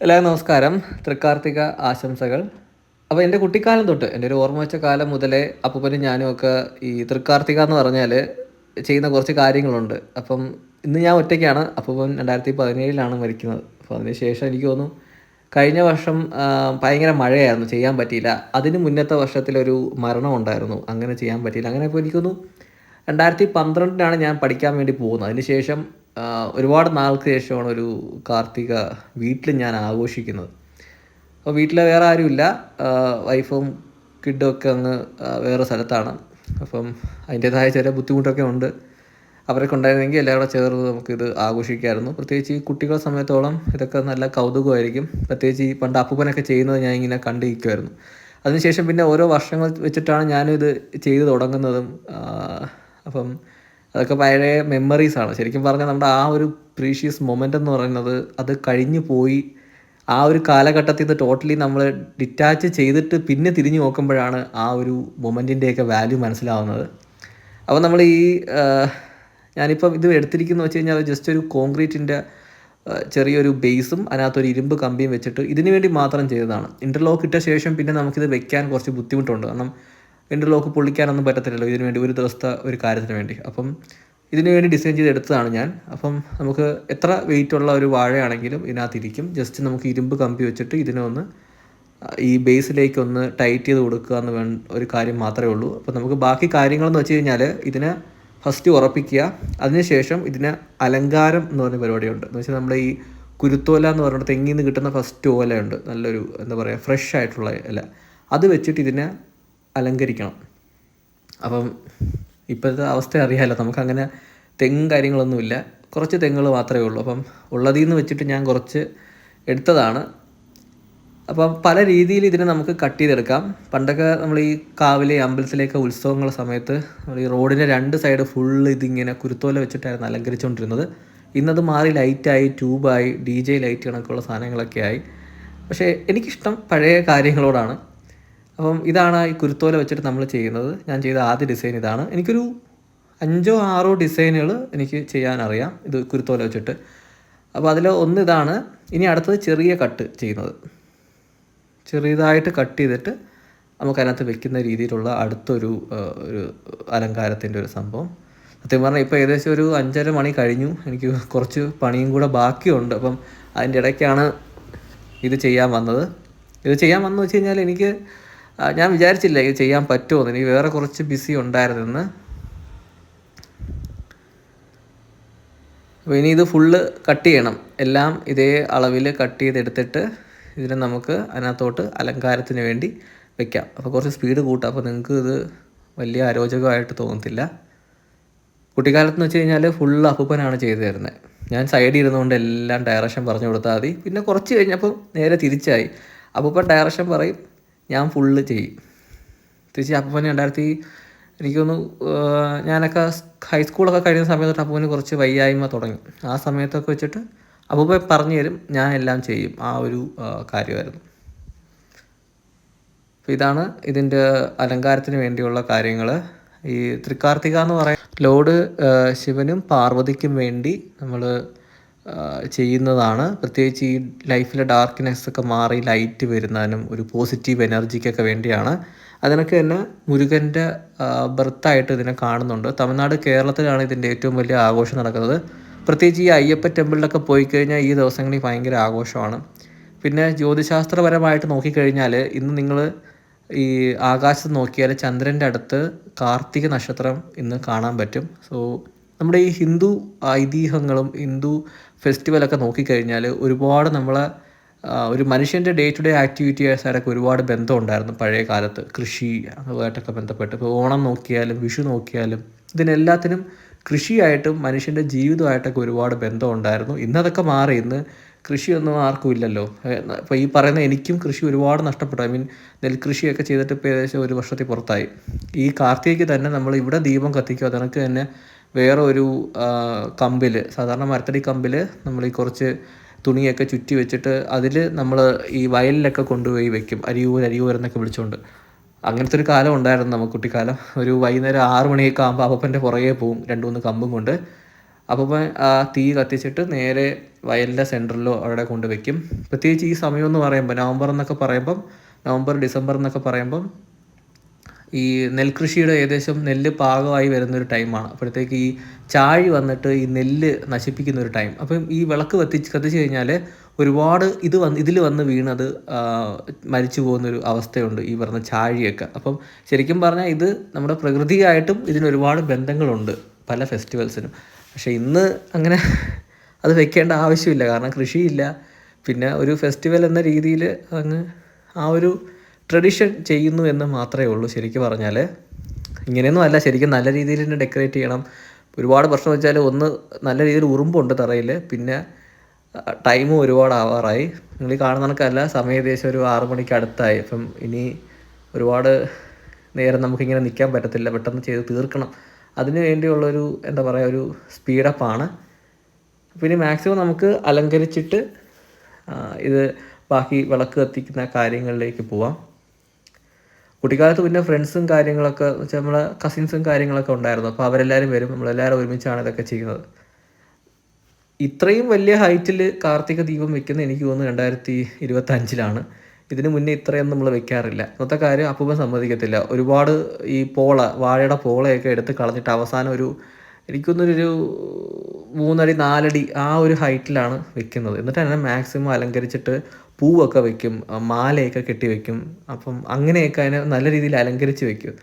എല്ലാവർക്കും നമസ്കാരം. തൃക്കാർത്തിക ആശംസകൾ. അപ്പോൾ എന്റെ കുട്ടിക്കാലം തൊട്ട് എന്റെ ഒരു ഓർമ്മ വെച്ച കാലം മുതലേ അപ്പൂപ്പനും ഞാനും ഒക്കെ ഈ തൃക്കാർത്തിക എന്ന് പറഞ്ഞാൽ ചെയ്യുന്ന കുറച്ച് കാര്യങ്ങളുണ്ട്. അപ്പം ഇന്ന് ഞാൻ ഒറ്റയ്ക്കാണ്. അപ്പൂപ്പൻ രണ്ടായിരത്തി പതിനേഴിലാണ് മരിക്കുന്നത്. അപ്പോൾ അതിന് ശേഷം എനിക്ക് തോന്നുന്നു കഴിഞ്ഞ വർഷം ഭയങ്കര മഴയായിരുന്നു. ചെയ്യാൻ പറ്റിയില്ല. അതിന് മുന്നത്തെ വർഷത്തിലൊരു മരണം ഉണ്ടായിരുന്നു. അങ്ങനെ ചെയ്യാൻ പറ്റിയില്ല. അങ്ങനെ ഇപ്പോൾ എനിക്ക് തോന്നുന്നു രണ്ടായിരത്തി പന്ത്രണ്ടിനാണ് ഞാൻ പഠിക്കാൻ വേണ്ടി പോകുന്നത്. അതിനുശേഷം ഒരുപാട് നാൾക്ക് ശേഷമാണ് ഒരു കാർത്തിക വീട്ടിൽ ഞാൻ ആഘോഷിക്കുന്നത്. അപ്പോൾ വീട്ടിൽ വേറെ ആരുമില്ല. വൈഫും കിഡും ഒക്കെ അങ്ങ് വേറെ സ്ഥലത്താണ്. അപ്പം അതിന്റേതായ ചില ബുദ്ധിമുട്ടൊക്കെ ഉണ്ട്. അവരൊക്കെ ഉണ്ടായിരുന്നെങ്കിൽ എല്ലാവരും ചേർന്ന് നമുക്കിത് ആഘോഷിക്കായിരുന്നു. പ്രത്യേകിച്ച് ഈ കുട്ടികളെ സമയത്തോളം ഇതൊക്കെ നല്ല കൗതുകമായിരിക്കും. പ്രത്യേകിച്ച് ഈ പണ്ട് അപ്പൂപ്പനൊക്കെ ചെയ്യുന്നത് ഞാൻ ഇങ്ങനെ കണ്ടിരിക്കുമായിരുന്നു അതിനുശേഷം പിന്നെ ഓരോ വർഷങ്ങൾ വെച്ചിട്ടാണ് ഞാനിത് ചെയ്തു തുടങ്ങുന്നതും. അപ്പം അതൊക്കെ പഴയ മെമ്മറീസാണ് ശരിക്കും പറഞ്ഞാൽ നമ്മുടെ ആ ഒരു പ്രീഷ്യസ് മൊമെന്റ് എന്ന് പറയുന്നത് അത് കഴിഞ്ഞു പോയി. ആ ഒരു കാലഘട്ടത്തിൽ നിന്ന് ടോട്ടലി നമ്മൾ ഡിറ്റാച്ച് ചെയ്തിട്ട് പിന്നെ തിരിഞ്ഞു നോക്കുമ്പോഴാണ് ആ ഒരു മൊമെന്റിന്റെയൊക്കെ വാല്യൂ മനസ്സിലാവുന്നത്. അപ്പോൾ നമ്മൾ ഈ ഞാനിപ്പം ഇത് എടുത്തിരിക്കുന്ന വെച്ച് കഴിഞ്ഞാൽ ജസ്റ്റ് ഒരു കോൺക്രീറ്റിന്റെ ചെറിയൊരു ബേസും അതിനകത്തൊരു ഇരുമ്പ് കമ്പിയും വെച്ചിട്ട് ഇതിനു വേണ്ടി മാത്രം ചെയ്തതാണ്. ഇന്റർലോക്ക് ഇട്ട ശേഷം പിന്നെ നമുക്കിത് വെക്കാൻ കുറച്ച് ബുദ്ധിമുട്ടുണ്ട്. കാരണം ഇന്റർലോക്ക് പൊളിക്കാനൊന്നും പറ്റത്തില്ലല്ലോ. ഇതിനു വേണ്ടി ഒരു ദിവസത്തെ ഒരു കാര്യത്തിന് വേണ്ടി. അപ്പം ഇതിനു വേണ്ടി ഡിസൈൻ ചെയ്ത് എടുത്തതാണ് ഞാൻ. അപ്പം നമുക്ക് എത്ര വെയിറ്റ് ഉള്ള ഒരു വാഴയാണെങ്കിലും ഇതിനകത്തിരിക്കും. ജസ്റ്റ് നമുക്ക് ഇരുമ്പ് കമ്പി വെച്ചിട്ട് ഇതിനെ ഒന്ന് ഈ ബേസിലേക്ക് ഒന്ന് ടൈറ്റ് ചെയ്ത് കൊടുക്കുക എന്ന് വേ ഒരു കാര്യം മാത്രമേ ഉള്ളൂ. അപ്പോൾ നമുക്ക് ബാക്കി കാര്യങ്ങളെന്ന് വെച്ച് കഴിഞ്ഞാൽ ഇതിനെ ഫസ്റ്റ് ഉറപ്പിക്കുക. അതിനുശേഷം ഇതിന് അലങ്കാരം എന്ന് പറഞ്ഞ പരിപാടിയുണ്ട്. എന്ന് വെച്ചാൽ നമ്മുടെ ഈ കുരുത്തോല എന്ന് പറഞ്ഞിട്ട് തെങ്ങിൽ നിന്ന് കിട്ടുന്ന ഫസ്റ്റ് ഓലയുണ്ട്. നല്ലൊരു എന്താ പറയുക ഫ്രഷ് ആയിട്ടുള്ള ഇല. അത് വെച്ചിട്ട് ഇതിനെ അലങ്കരിക്കണം. അപ്പം ഇപ്പോഴത്തെ അവസ്ഥ അറിയാമല്ലോ നമുക്കങ്ങനെ തെങ്ങും കാര്യങ്ങളൊന്നുമില്ല. കുറച്ച് തെങ്ങുകൾ മാത്രമേ ഉള്ളൂ. അപ്പം ഉള്ളതിൽ നിന്ന് വെച്ചിട്ട് ഞാൻ കുറച്ച് എടുത്തതാണ്. അപ്പം പല രീതിയിൽ ഇതിനെ നമുക്ക് കട്ട് ചെയ്തെടുക്കാം. പണ്ടൊക്കെ നമ്മൾ ഈ കാവിലെ അമ്പലത്തിലേക്ക് ഉത്സവങ്ങളുടെ സമയത്ത് നമ്മൾ ഈ റോഡിന്റെ രണ്ട് സൈഡ് ഫുള്ള് ഇതിങ്ങനെ കുരുത്തോല വെച്ചിട്ടായിരുന്നു അലങ്കരിച്ചുകൊണ്ടിരുന്നത്. ഇന്നത് മാറി ലൈറ്റായി ട്യൂബായി ഡി ജെ ലൈറ്റ് കണക്കുള്ള സാധനങ്ങളൊക്കെ ആയി. പക്ഷേ എനിക്കിഷ്ടം പഴയ കാര്യങ്ങളോടാണ്. അപ്പം ഇതാണ് ഈ കുരുത്തോല വെച്ചിട്ട് നമ്മൾ ചെയ്യുന്നത്. ഞാൻ ചെയ്ത ആദ്യ ഡിസൈൻ ഇതാണ്. എനിക്കൊരു അഞ്ചോ ആറോ ഡിസൈനുകൾ എനിക്ക് ചെയ്യാനറിയാം ഇത് കുരുത്തോല വെച്ചിട്ട്. അപ്പോൾ അതിൽ ഒന്ന് ഇതാണ്. ഇനി അടുത്തത് ചെറിയ കട്ട് ചെയ്യുന്നത്. ചെറിയതായിട്ട് കട്ട് ചെയ്തിട്ട് നമുക്ക് അതിനകത്ത് വെക്കുന്ന രീതിയിലുള്ള അടുത്തൊരു ഒരു അലങ്കാരത്തിന്റെ ഒരു സംഭവം. സത്യം പറഞ്ഞാൽ ഇപ്പോൾ ഏകദേശം ഒരു അഞ്ചര മണി കഴിഞ്ഞു. എനിക്ക് കുറച്ച് പണിയും കൂടെ ബാക്കിയുണ്ട്. അപ്പം അതിന്റെ ഇടയ്ക്കാണ് ഇത് ചെയ്യാൻ വന്നത്. ഇത് ചെയ്യാൻ വന്നു വെച്ച് കഴിഞ്ഞാൽ എനിക്ക് ഞാൻ വിചാരിച്ചില്ല ഇത് ചെയ്യാൻ പറ്റുമോ എനിക്ക് വേറെ കുറച്ച് ബിസി ഉണ്ടായിരുന്നെന്ന്. അപ്പോൾ ഇനി ഇത് ഫുള്ള് കട്ട് ചെയ്യണം. എല്ലാം ഇതേ അളവിൽ കട്ട് ചെയ്തെടുത്തിട്ട് ഇതിനെ നമുക്ക് അതിനകത്തോട്ട് അലങ്കാരത്തിന് വേണ്ടി വെക്കാം. അപ്പോൾ കുറച്ച് സ്പീഡ് കൂട്ടാം. അപ്പോൾ നിങ്ങൾക്ക് ഇത് വലിയ അരോചകമായിട്ട് തോന്നത്തില്ല. കുട്ടിക്കാലത്ത് എന്ന് വെച്ച് കഴിഞ്ഞാൽ ഫുള്ള് അപ്പൂപ്പനാണ് ചെയ്തു തരുന്നത് ഞാൻ സൈഡിൽ ഇരുന്നുകൊണ്ട് എല്ലാം ഡയറക്ഷൻ പറഞ്ഞു കൊടുത്താൽ മതി. പിന്നെ കുറച്ച് കഴിഞ്ഞപ്പോൾ നേരെ തിരിച്ചായി. അപ്പൂപ്പൻ ഡയറക്ഷൻ പറയും ഞാൻ ഫുള്ള് ചെയ്യും. തിരിച്ച് അപ്പൂപ്പന് രണ്ടായിരത്തി എനിക്കൊന്ന് ഞാനൊക്കെ ഹൈസ്കൂളൊക്കെ കഴിയുന്ന സമയത്ത് അപ്പൂപ്പന് കുറച്ച് വയ്യായ്മ തുടങ്ങി. ആ സമയത്തൊക്കെ വെച്ചിട്ട് അപ്പൂപ്പ പറഞ്ഞു തരും ഞാൻ എല്ലാം ചെയ്യും. ആ ഒരു കാര്യമായിരുന്നു. ഇതാണ് ഇതിന്റെ അലങ്കാരത്തിന് വേണ്ടിയുള്ള കാര്യങ്ങൾ ഈ തൃക്കാർത്തിക എന്ന് പറയുന്ന ലോഡ് ശിവനും പാർവതിക്കും വേണ്ടി നമ്മൾ ചെയ്യുന്നതാണ്. പ്രത്യേകിച്ച് ഈ ലൈഫിലെ ഡാർക്ക്നെസ് ഒക്കെ മാറി ലൈറ്റ് വരുന്നതിനും ഒരു പോസിറ്റീവ് എനർജിക്കൊക്കെ വേണ്ടിയാണ്. അതിനൊക്കെ തന്നെ മുരുകന്റെ ബർത്തായിട്ട് ഇതിനെ കാണുന്നുണ്ട്. തമിഴ്നാട് കേരളത്തിലാണ് ഇതിന്റെ ഏറ്റവും വലിയ ആഘോഷം നടക്കുന്നത്. പ്രത്യേകിച്ച് ഈ അയ്യപ്പ ടെമ്പിളിലൊക്കെ പോയി കഴിഞ്ഞാൽ ഈ ദിവസങ്ങളിൽ ഭയങ്കര ആഘോഷമാണ്. പിന്നെ ജ്യോതിശാസ്ത്രപരമായിട്ട് നോക്കിക്കഴിഞ്ഞാൽ ഇന്ന് നിങ്ങൾ ഈ ആകാശത്ത് നോക്കിയാൽ ചന്ദ്രന്റെ അടുത്ത് കാർത്തിക നക്ഷത്രം ഇന്ന് കാണാൻ പറ്റും. സോ നമ്മുടെ ഈ ഹിന്ദു ഐതിഹ്യങ്ങളും ഹിന്ദു ഫെസ്റ്റിവലൊക്കെ നോക്കിക്കഴിഞ്ഞാൽ ഒരുപാട് നമ്മളെ ഒരു മനുഷ്യന്റെ ഡേ ടു ഡേ ആക്ടിവിറ്റീസായിട്ടൊക്കെ ഒരുപാട് ബന്ധമുണ്ടായിരുന്നു പഴയ കാലത്ത്. കൃഷി അതുമായിട്ടൊക്കെ ബന്ധപ്പെട്ട്. ഇപ്പോൾ ഓണം നോക്കിയാലും വിഷു നോക്കിയാലും ഇതിനെല്ലാത്തിനും കൃഷിയായിട്ടും മനുഷ്യന്റെ ജീവിതമായിട്ടൊക്കെ ഒരുപാട് ബന്ധമുണ്ടായിരുന്നു. ഇന്നതൊക്കെ മാറി. ഇന്ന് കൃഷിയൊന്നും ആർക്കും ഇല്ലല്ലോ. ഇപ്പോൾ ഈ പറയുന്ന എനിക്കും കൃഷി ഒരുപാട് നഷ്ടപ്പെട്ടു. ഐ മീൻ നെൽകൃഷിയൊക്കെ ചെയ്തിട്ട് ഇപ്പോൾ ഏകദേശം ഒരു വർഷത്തിൽ പുറത്തായി. ഈ കാർത്തികയ്ക്ക് തന്നെ നമ്മൾ ഇവിടെ ദീപം കത്തിക്കുക അതിനൊക്കെ തന്നെ വേറെ ഒരു കമ്പിൽ സാധാരണ മരത്തടി കമ്പിൽ നമ്മൾ ഈ കുറച്ച് തുണിയൊക്കെ ചുറ്റി വെച്ചിട്ട് അതിൽ നമ്മൾ ഈ വയലിലൊക്കെ കൊണ്ടുപോയി വെക്കും. അരിയൂർ അരിയൂർ എന്നൊക്കെ വിളിച്ചുകൊണ്ട് അങ്ങനത്തെ ഒരു കാലം ഉണ്ടായിരുന്നു നമുക്ക് കുട്ടിക്കാലം. ഒരു വൈകുന്നേരം ആറ് മണിയൊക്കെ ആകുമ്പോൾ അപ്പന്റെ പുറകെ പോവും രണ്ട് മൂന്ന് കമ്പും കൊണ്ട്. അപ്പം ആ തീ കത്തിച്ചിട്ട് നേരെ വയലിന്റെ സെന്ററിലോ അവിടെ കൊണ്ട് വെക്കും. പ്രത്യേകിച്ച് ഈ സമയം എന്ന് പറയുമ്പോൾ നവംബർ എന്നൊക്കെ പറയുമ്പം നവംബർ ഡിസംബർ എന്നൊക്കെ പറയുമ്പം ഈ നെൽകൃഷിയുടെ ഏകദേശം നെല്ല് പാകമായി വരുന്ന ഒരു ടൈമാണ്. അപ്പോഴത്തേക്ക് ഈ ചാഴി വന്നിട്ട് ഈ നെല്ല് നശിപ്പിക്കുന്ന ഒരു ടൈം. അപ്പം ഈ വിളക്ക് കത്തിച്ച് കത്തിച്ച് കഴിഞ്ഞാൽ ഒരുപാട് ഇത് വന്ന് ഇതിൽ വന്ന് വീണത് മരിച്ചു പോകുന്നൊരു അവസ്ഥയുണ്ട് ഈ പറഞ്ഞ ചാഴിയൊക്കെ. അപ്പം ശരിക്കും പറഞ്ഞാൽ ഇത് നമ്മുടെ പ്രകൃതിയായിട്ടും ഇതിന് ഒരുപാട് ബന്ധങ്ങളുണ്ട് പല ഫെസ്റ്റിവൽസിനും. പക്ഷേ ഇന്ന് അങ്ങനെ അത് വെക്കേണ്ട ആവശ്യമില്ല. കാരണം കൃഷിയില്ല. പിന്നെ ഒരു ഫെസ്റ്റിവൽ എന്ന രീതിയിൽ അങ്ങ് ആ ഒരു ട്രഡീഷൻ ചെയ്യുന്നു എന്ന് മാത്രമേ ഉള്ളൂ ശരിക്കും പറഞ്ഞാൽ ഇങ്ങനെയൊന്നും അല്ല ശരിക്കും നല്ല രീതിയിൽ തന്നെ ഡെക്കറേറ്റ് ചെയ്യണം. ഒരുപാട് പ്രശ്നം വെച്ചാൽ ഒന്ന് നല്ല രീതിയിൽ ഉറുമ്പുണ്ട് തറയിൽ പിന്നെ ടൈമും ഒരുപാട് ആവാറായി. നിങ്ങൾ ഈ കാണുന്ന കണക്കല്ല സമയം ഏകദേശം ഒരു ആറ് മണിക്ക് അടുത്തായി. അപ്പം ഇനി ഒരുപാട് നേരം നമുക്കിങ്ങനെ നിൽക്കാൻ പറ്റത്തില്ല. പെട്ടെന്ന് ചെയ്ത് തീർക്കണം. അതിന് വേണ്ടിയുള്ളൊരു എന്താ പറയുക ഒരു സ്പീഡപ്പാണ്. പിന്നെ മാക്സിമം നമുക്ക് അലങ്കരിച്ചിട്ട് ഇത് ബാക്കി വിളക്ക് കത്തിക്കുന്ന കാര്യങ്ങളിലേക്ക് പോവാം. കുട്ടിക്കാലത്ത് പിന്നെ ഫ്രണ്ട്സും കാര്യങ്ങളൊക്കെ വെച്ചാൽ നമ്മളെ കസിൻസും കാര്യങ്ങളൊക്കെ ഉണ്ടായിരുന്നു. അപ്പോൾ അവരെല്ലാവരും വരും നമ്മളെല്ലാവരും ഒരുമിച്ചാണ് ഇതൊക്കെ ചെയ്യുന്നത്. ഇത്രയും വലിയ ഹൈറ്റിൽ കാർത്തിക ദീപം വെക്കുന്നത് എനിക്ക് തോന്നുന്നു രണ്ടായിരത്തി ഇരുപത്തഞ്ചിലാണ് ഇതിന് മുന്നേ ഇത്രയൊന്നും നമ്മൾ വെക്കാറില്ല. ഇന്നത്തെ കാര്യം അപ്പൂപ്പൻ സമ്മതിക്കത്തില്ല. ഒരുപാട് ഈ പോള വാഴയുടെ പോളയൊക്കെ എടുത്ത് കളഞ്ഞിട്ട് അവസാനം ഒരു എനിക്കൊന്നൊരു മൂന്നടി നാലടി ആ ഒരു ഹൈറ്റിലാണ് വെക്കുന്നത്. എന്നിട്ട് തന്നെ മാക്സിമം അലങ്കരിച്ചിട്ട് പൂവൊക്കെ വെക്കും മാലയൊക്കെ കെട്ടി വെക്കും. അപ്പം അങ്ങനെയൊക്കെ അതിനെ നല്ല രീതിയിൽ അലങ്കരിച്ച് വെക്കും.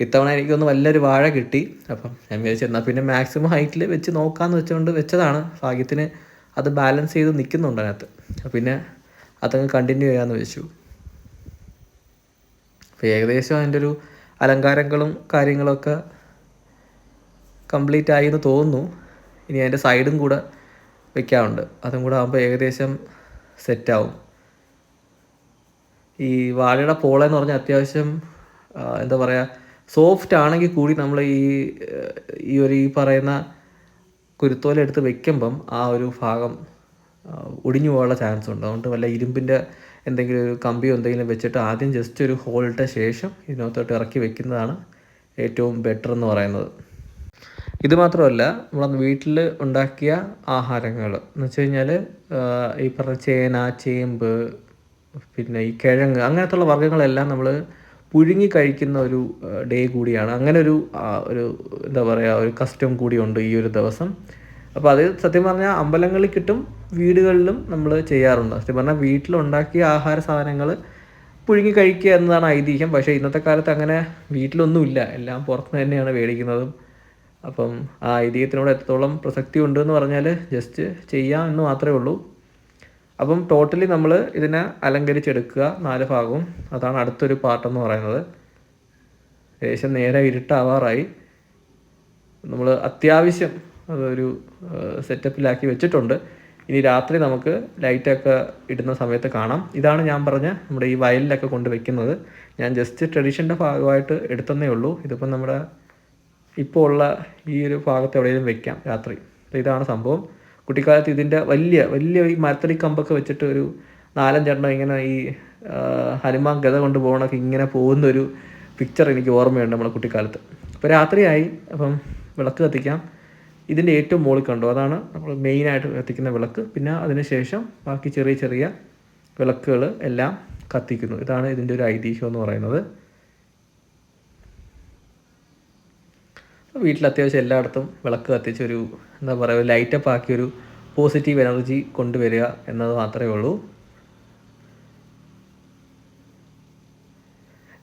ഇത്തവണ എനിക്കൊന്ന് വലിയൊരു വാഴ കിട്ടി. അപ്പം ഞാൻ വിചാരിച്ചു എന്നാൽ പിന്നെ മാക്സിമം ഹൈറ്റിൽ വെച്ച് നോക്കാമെന്ന് വെച്ചുകൊണ്ട് വെച്ചതാണ്. ഭാഗ്യത്തിന് അത് ബാലൻസ് ചെയ്ത് നിൽക്കുന്നുണ്ട് അതിനകത്ത്. പിന്നെ അതങ്ങ് കണ്ടിന്യൂ ചെയ്യാമെന്ന് വെച്ചു. അപ്പോൾ ഏകദേശം അതിന്റെ ഒരു അലങ്കാരങ്ങളും കാര്യങ്ങളൊക്കെ കംപ്ലീറ്റ് ആയി എന്ന് തോന്നുന്നു. ഇനി അതിന്റെ സൈഡും കൂടെ വെക്കാറുണ്ട് അതും കൂടെ ആകുമ്പോൾ ഏകദേശം സെറ്റാവും. ഈ വാഴയുടെ പോളെന്ന് പറഞ്ഞാൽ അത്യാവശ്യം എന്താ പറയുക സോഫ്റ്റ് ആണെങ്കിൽ കൂടി നമ്മൾ ഈ ഈ ഒരു ഈ പറയുന്ന കുരുത്തോല എടുത്ത് വെക്കുമ്പം ആ ഒരു ഭാഗം ഒടിഞ്ഞു പോകാനുള്ള ചാൻസ് ഉണ്ട്. അതുകൊണ്ട് വല്ല ഇരുമ്പിന്റെ എന്തെങ്കിലും ഒരു കമ്പിയോ എന്തെങ്കിലും വെച്ചിട്ട് ആദ്യം ജസ്റ്റ് ഒരു ഹോളിട്ട ശേഷം ഇതിനകത്തോട്ട് ഇറക്കി വെക്കുന്നതാണ് ഏറ്റവും ബെറ്റർ എന്ന് പറയുന്നത്. ഇത് മാത്രമല്ല നമ്മൾ വീട്ടിൽ ഉണ്ടാക്കിയ ആഹാരങ്ങൾ എന്ന് വെച്ച് കഴിഞ്ഞാൽ ഈ പറഞ്ഞ ചേന ചേമ്പ് പിന്നെ ഈ കിഴങ്ങ് അങ്ങനത്തുള്ള വർഗങ്ങളെല്ലാം നമ്മൾ പുഴുങ്ങി കഴിക്കുന്ന ഒരു ഡേ കൂടിയാണ്. അങ്ങനെ ഒരു ഒരു എന്താ പറയുക ഒരു കസ്റ്റം കൂടിയുണ്ട് ഈ ഒരു ദിവസം. അപ്പോൾ അത് സത്യം പറഞ്ഞാൽ അമ്പലങ്ങളിൽ കിട്ടും വീടുകളിലും നമ്മൾ ചെയ്യാറുണ്ട്. സത്യം പറഞ്ഞാൽ വീട്ടിലുണ്ടാക്കിയ ആഹാര സാധനങ്ങൾ പുഴുങ്ങി കഴിക്കുക എന്നതാണ് ഐതിഹ്യം. പക്ഷേ ഇന്നത്തെ കാലത്ത് അങ്ങനെ വീട്ടിലൊന്നുമില്ല. എല്ലാം പുറത്ത് തന്നെയാണ് മേടിക്കുന്നതും. അപ്പം ആ ഐതിഹ്യത്തിനോട് എത്രത്തോളം പ്രസക്തി ഉണ്ട് എന്ന് പറഞ്ഞാൽ ജസ്റ്റ് ചെയ്യാം എന്ന് മാത്രമേ ഉള്ളൂ. അപ്പം ടോട്ടലി നമ്മൾ ഇതിനെ അലങ്കരിച്ചെടുക്കുക നാല് ഭാഗവും. അതാണ് അടുത്തൊരു പാർട്ടെന്ന് പറയുന്നത്. ഏകദേശം നേരെ ഇരുട്ടാവാറായി. നമ്മൾ അത്യാവശ്യം അതൊരു സെറ്റപ്പിലാക്കി വെച്ചിട്ടുണ്ട്. ഇനി രാത്രി നമുക്ക് ലൈറ്റൊക്കെ ഇടുന്ന സമയത്ത് കാണാം. ഇതാണ് ഞാൻ പറഞ്ഞ നമ്മുടെ ഈ വയലിലൊക്കെ കൊണ്ട് വെക്കുന്നത്. ഞാൻ ജസ്റ്റ് ട്രഡീഷന്റെ ഭാഗമായിട്ട് എടുത്തന്നേ ഉള്ളൂ. ഇതിപ്പം നമ്മുടെ ഇപ്പോൾ ഉള്ള ഈ ഒരു ഭാഗത്ത് എവിടെയെങ്കിലും വെക്കാം രാത്രി. ഇതാണ് സംഭവം. കുട്ടിക്കാലത്ത് ഇതിന്റെ വലിയ വലിയ ഈ മരത്തടി കമ്പൊക്കെ വെച്ചിട്ട് ഒരു നാലഞ്ചെണ്ണം ഇങ്ങനെ ഈ ഹനുമാൻ ഗത കൊണ്ട് പോകണമൊക്കെ ഇങ്ങനെ പോകുന്ന ഒരു പിക്ചർ എനിക്ക് ഓർമ്മയുണ്ട് നമ്മുടെ കുട്ടിക്കാലത്ത്. അപ്പോൾ രാത്രിയായി. അപ്പം വിളക്ക് കത്തിക്കാം. ഇതിന്റെ ഏറ്റവും മുകളിൽ കണ്ടു. അതാണ് നമ്മൾ മെയിനായിട്ട് കത്തിക്കുന്ന വിളക്ക്. പിന്നെ അതിനുശേഷം ബാക്കി ചെറിയ ചെറിയ വിളക്കുകൾ എല്ലാം കത്തിക്കുന്നു. ഇതാണ് ഇതിന്റെ ഒരു ഐതിഹ്യം എന്ന് പറയുന്നത്. വീട്ടിൽ അത്യാവശ്യം എല്ലായിടത്തും വിളക്ക് കത്തിച്ചൊരു എന്താ പറയുക ലൈറ്റപ്പ് ആക്കിയൊരു പോസിറ്റീവ് എനർജി കൊണ്ടുവരിക എന്നത് മാത്രമേ ഉള്ളൂ.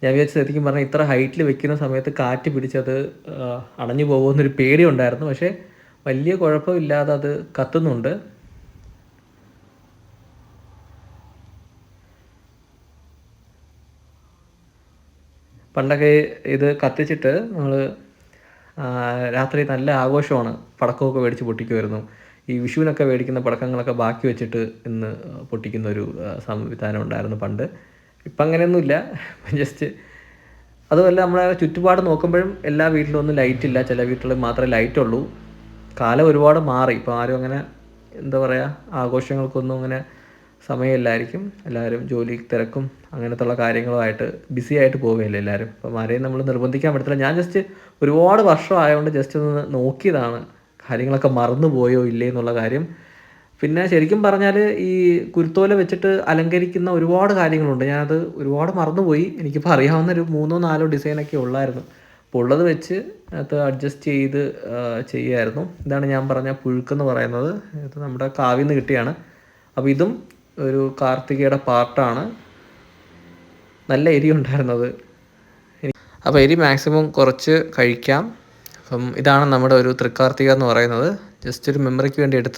ഞാൻ വിചാരിച്ച ശരിക്കും പറഞ്ഞാൽ ഇത്ര ഹൈറ്റിൽ വെക്കുന്ന സമയത്ത് കാറ്റ് പിടിച്ചത് അണഞ്ഞു പോകുമെന്നൊരു പേടി ഉണ്ടായിരുന്നു. പക്ഷേ വലിയ കുഴപ്പമില്ലാതെ അത് കത്തുന്നുണ്ട്. പണ്ടൊക്കെ ഇത് കത്തിച്ചിട്ട് നമ്മൾ രാത്രി നല്ല ആഘോഷമാണ്. പടക്കമൊക്കെ മേടിച്ച് പൊട്ടിക്കുമായിരുന്നു. ഈ വിഷുവിനൊക്കെ മേടിക്കുന്ന പടക്കങ്ങളൊക്കെ ബാക്കി വെച്ചിട്ട് ഇന്ന് പൊട്ടിക്കുന്ന ഒരു സംവിധാനം ഉണ്ടായിരുന്നു പണ്ട്. ഇപ്പം അങ്ങനെയൊന്നുമില്ല. ജസ്റ്റ് അതുമല്ല നമ്മളെ ചുറ്റുപാട് നോക്കുമ്പോഴും എല്ലാ വീട്ടിലും ഒന്നും ലൈറ്റ് ഇല്ല. ചില വീട്ടിൽ മാത്രമേ ലൈറ്റ് ഉള്ളൂ. കാലം ഒരുപാട് മാറി. ഇപ്പോൾ ആരും അങ്ങനെ എന്താ പറയുക ആഘോഷങ്ങൾക്കൊന്നും അങ്ങനെ സമയമില്ലായിരിക്കും. എല്ലാവരും ജോലി തിരക്കും അങ്ങനത്തുള്ള കാര്യങ്ങളുമായിട്ട് ബിസി ആയിട്ട് പോവുകയല്ലേ എല്ലാവരും. അപ്പം ആരെയും നമ്മൾ നിർബന്ധിക്കാൻ പറ്റത്തില്ല. ഞാൻ ജസ്റ്റ് ഒരുപാട് വർഷം ആയതുകൊണ്ട് ജസ്റ്റ് ഒന്ന് നോക്കിയതാണ് കാര്യങ്ങളൊക്കെ മറന്നു പോയോ ഇല്ലേ എന്നുള്ള കാര്യം. പിന്നെ ശരിക്കും പറഞ്ഞാൽ ഈ കുരുത്തോല വെച്ചിട്ട് അലങ്കരിക്കുന്ന ഒരുപാട് കാര്യങ്ങളുണ്ട്. ഞാനത് ഒരുപാട് മറന്നുപോയി. എനിക്കിപ്പോൾ അറിയാവുന്ന ഒരു മൂന്നോ നാലോ ഡിസൈനൊക്കെ ഉള്ളായിരുന്നു. അപ്പോൾ ഉള്ളത് വെച്ച് അത് അഡ്ജസ്റ്റ് ചെയ്ത് ചെയ്യുമായിരുന്നു ഇതാണ് ഞാൻ പറഞ്ഞ പുഴുക്കെന്ന് പറയുന്നത്. ഇത് നമ്മുടെ കാവിൽ നിന്ന് കിട്ടിയാണ്. അപ്പോൾ ഇതും ഒരു കാർത്തികയുടെ പാർട്ടാണ്. നല്ല എരി ഉണ്ടായിരുന്നത്. അപ്പോൾ എരി മാക്സിമം കുറച്ച് കഴിക്കാം. അപ്പം ഇതാണ് നമ്മുടെ ഒരു തൃക്കാർത്തിക എന്ന് പറയുന്നത്. ജസ്റ്റ് ഒരു മെമ്മറിക്ക് വേണ്ടി എടുത്ത